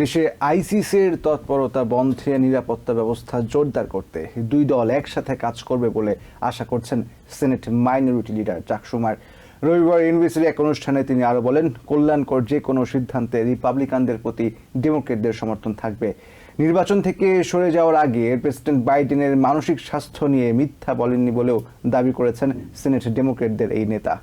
দেশে আইসিসির তৎপরতা, বন্ধে নিরাপত্তা ব্যবস্থা জোরদার করতে দুই দল একসাথে কাজ করবে বলে আশা করছেন senate minority leader Chuck Schumer রবিবার ইউনিভার্সিটি এক অনুষ্ঠানে তিনি আরও বলেন, কল্যাণকর যে কোনো সিদ্ধান্তে রিপাবলিকানদের প্রতি ডেমোক্রেটদের সমর্থন থাকবে। নির্বাচন থেকে সরে যাওয়ার আগে প্রেসিডেন্ট বাইডেনের মানসিক স্বাস্থ্য নিয়ে মিথ্যা বলেননি বলেও দাবি করেছেন সিনেট ডেমোক্রেটদের এই নেতা।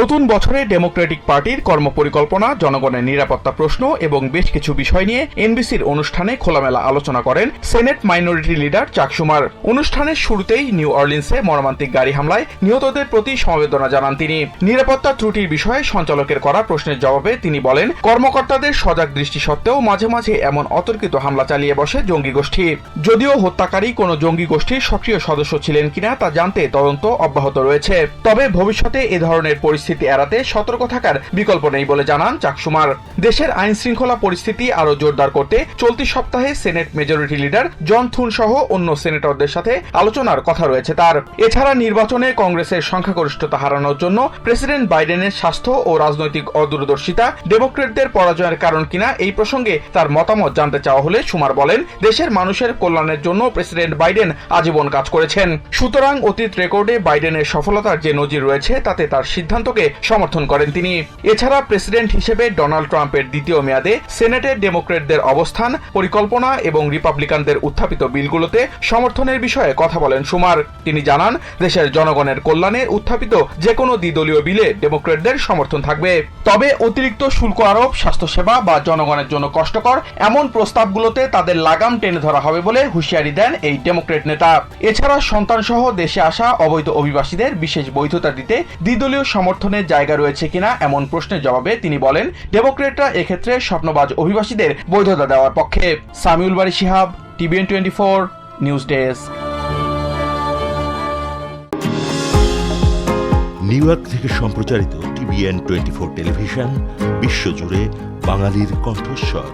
নতুন বছরে ডেমোক্রেটিক পার্টির কর্মপরিকল্পনা, জনগণের নিরাপত্তা প্রশ্ন এবং বেশ কিছু বিষয় নিয়ে এনবিসির অনুষ্ঠানে খোলামেলা আলোচনা করেন সেনেট মাইনরিটি লিডার চাকসুমার অনুষ্ঠানের শুরুতেই নিউ অর্লিন্সে মর্মান্তিক গাড়ি হামলায় নিহতদের প্রতি সমবেদনা জানান তিনি। নিরাপত্তা ত্রুটির বিষয়ে সঞ্চালকের করা প্রশ্নের জবাবে তিনি বলেন, কর্মকর্তাদের সজাগ দৃষ্টি সত্ত্বেও মাঝে মাঝে এমন অতর্কিত হামলা চালিয়ে বসে জঙ্গি গোষ্ঠী। যদিও হত্যাকারী কোনো জঙ্গি গোষ্ঠীর সক্রিয় সদস্য ছিলেন কিনা তা জানতে তদন্ত অব্যাহত রয়েছে। তবে ভবিষ্যতে এ ধরনের পরিস্থিতি এড়াতে সতর্ক থাকার বিকল্প নেই বলে জানান চাকসুমার। দেশের আইন শৃঙ্খলা পরিস্থিতি আরও জোরদার করতে চলতি সপ্তাহে senate majority leader John Thune সহ অন্য সেনেটরদের সাথে আলোচনার কথা রয়েছে তার। এছাড়া নির্বাচনে কংগ্রেসের সংখ্যাগরিষ্ঠতা হারানোর জন্য প্রেসিডেন্ট বাইডেনের স্বাস্থ্য ও রাজনৈতিক অদূরদর্শিতা ডেমোক্রেটদের পরাজয়ের কারণ কিনা এই প্রসঙ্গে তার মতামত জানতে চাওয়া হলে সুমার বলেন, দেশের মানুষের কল্যাণের জন্য প্রেসিডেন্ট বাইডেন আজীবন কাজ করেছেন। সুতরাং অতীত রেকর্ডে বাইডেনের সফলতার যে নজির রয়েছে তাতে তার সিদ্ধান্তকে সমর্থন করেন তিনি। এছাড়া প্রেসিডেন্ট হিসেবে ডোনাল্ড ট্রাম্পের দ্বিতীয় মেয়াদে সেনেটের ডেমোক্রেটদের অবস্থান, পরিকল্পনা এবং রিপাবলিকানদের উত্থাপিত বিলগুলোতে সমর্থনের বিষয়ে কথা বলেন সুমার। তিনি জানান, দেশের জনগণের কল্যাণে উত্থাপিত যে কোনো দ্বিদলীয় বিলে ডেমোক্রেটদের সমর্থন থাকবে। তবে অতিরিক্ত শুল্ক আরোপ, স্বাস্থ্যসেবা বা জনগণের জন্য কষ্টকর এমন প্রস্তাবগুলোতে তাদের লাগাম টেনে ধরা হবে বলে হুঁশিয়ারি দেন এই ডেমোক্রেট নেতা। এছাড়া সন্তানসহ দেশে আসা অবৈধ অভিবাসীদের বিশেষ বৈধতা দিতে দ্বিদলীয় সমর্থনের জায়গা রয়েছে কিনা এমন প্রশ্নের জবাবে তিনি বলেন, ডেমোক্রেটরা এক্ষেত্রে স্বপ্নবাজ অভিবাসীদের বৈধতা দেওয়ার পক্ষে। Samiul Bari Shihab, TVN twenty four, news desk. New York থেকে সম্প্রচারিত টিভিএন টোয়েন্টি ফোর টেলিভিশন, বিশ্বজুড়ে বাঙালির কণ্ঠস্বর।